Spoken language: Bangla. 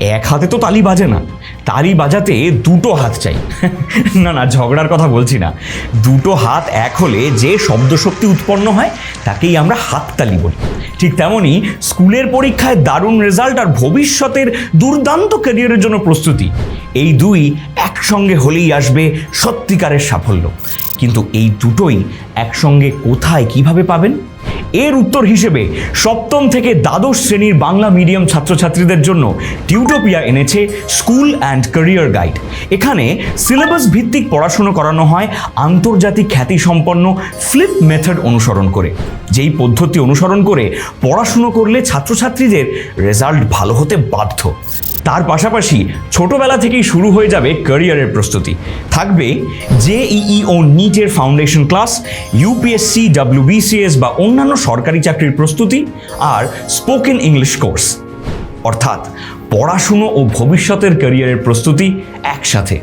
এক হাতে তো তালি বাজে না, তালি বাজাতে দুটো হাত চাই। না না, ঝগড়ার কথা বলছি না। দুটো হাত এক হলে যে শব্দশক্তি উৎপন্ন হয়, তাকেই আমরা হাততালি বলি। ঠিক তেমনই স্কুলের পরীক্ষায় দারুণ রেজাল্ট আর ভবিষ্যতের দুর্দান্ত ক্যারিয়ারের জন্য প্রস্তুতি, এই দুই একসঙ্গে হলেই আসবে সত্যিকারের সাফল্য। কিন্তু এই দুটোই একসঙ্গে কোথায় কীভাবে পাবেন? এর উত্তর হিসেবে সপ্তম থেকে দ্বাদশ শ্রেণির বাংলা মিডিয়াম ছাত্রছাত্রীদের জন্য টিউটোপিয়া এনেছে স্কুল অ্যান্ড ক্যারিয়ার গাইড এখানে সিলেবাস ভিত্তিক পড়াশুনো করানো হয় আন্তর্জাতিক খ্যাতিসম্পন্ন ফ্লিপ মেথড অনুসরণ করে। যেই পদ্ধতি অনুসরণ করে পড়াশুনো করলে ছাত্রছাত্রীদের রেজাল্ট ভালো হতে বাধ্য। তার পাশাপাশি ছোটবেলা থেকেই শুরু হয়ে যাবে ক্যারিয়ারের প্রস্তুতি। থাকবে জেইই ও নিটের ফাউন্ডেশন ক্লাস ইউপিএসসি ডাব্লিউবিসিএস বা অন্যান্য সরকারি চাকরির প্রস্তুতি আর স্পোকেন ইংলিশ কোর্স অর্থাৎ পড়াশুনো ও ভবিষ্যতের ক্যারিয়ারের প্রস্তুতি একসাথে।